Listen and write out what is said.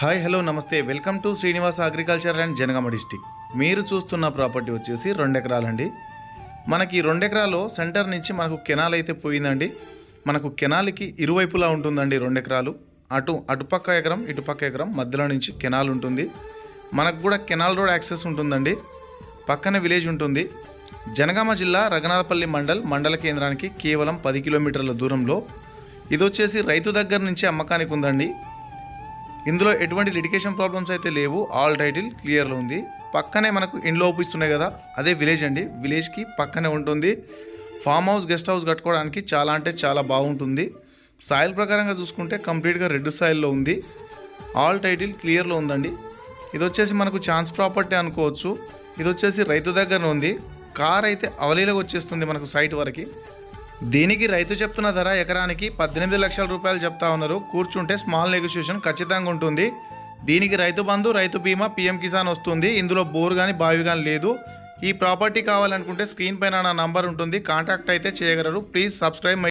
Hi hello namaste. Welcome to Srinivas agriculture and Janagama district మీరు చూస్తున్న property వచ్చేసి రెండు ఎకరాలండి మనకి ఈ రెండు సెంటర్ నుంచి మనకు కెనాల్ అయితే పోయిందండి. మనకు కెనాల్కి ఇరువైపులా ఉంటుందండి రెండు ఎకరాలు అటు అటుపక్క ఎకరం ఇటుపక్క ఎకరం మధ్యలో నుంచి కెనాల్ ఉంటుంది. మనకు కూడా కెనాల్ రోడ్ యాక్సెస్ ఉంటుందండి. పక్కన విలేజ్ ఉంటుంది. జనగామ జిల్లా రఘునాథపల్లి మండల్ మండల కేంద్రానికి కేవలం పది కిలోమీటర్ల దూరంలో. ఇది వచ్చేసి రైతు దగ్గర నుంచి అమ్మకానికి ఉందండి. ఇందులో ఎటువంటి లిటికేషన్ ప్రాబ్లమ్స్ అయితే లేవు. ఆల్ టైటిల్ క్లియర్లో ఉంది. పక్కనే మనకు ఇండ్లు ఓపిస్తున్నాయి కదా అదే విలేజ్ అండి. విలేజ్కి పక్కనే ఉంటుంది. ఫామ్ హౌస్ గెస్ట్ హౌస్ కట్టుకోవడానికి చాలా అంటే చాలా బాగుంటుంది. సాయిల్ ప్రకారంగా చూసుకుంటే కంప్లీట్గా రెడ్ సాయిల్లో ఉంది. ఆల్ టైటిల్ క్లియర్లో ఉందండి. ఇది వచ్చేసి మనకు ఛాన్స్ ప్రాపర్టీ అనుకోవచ్చు. ఇది వచ్చేసి రైతు దగ్గర ఉంది. కార్ అయితే అవలీలగా వచ్చేస్తుంది మనకు సైట్ వరకు. దీనికి రైతు చెప్తున్న ధర ఎకరానికి పద్దెనిమిది లక్షల రూపాయలు చెప్తా ఉన్నారు. కూర్చుంటే స్మాల్ నెగోషియేషన్ ఖచ్చితంగా ఉంటుంది. దీనికి రైతు బంధు రైతు బీమా పీఎం కిసాన్ వస్తుంది. ఇందులో బోర్ కానీ బావి కానీ లేదు. ఈ ప్రాపర్టీ కావాలనుకుంటే స్క్రీన్ పైన నా నంబర్ ఉంటుంది. కాంటాక్ట్ అయితే చేయగలరు. Please subscribe my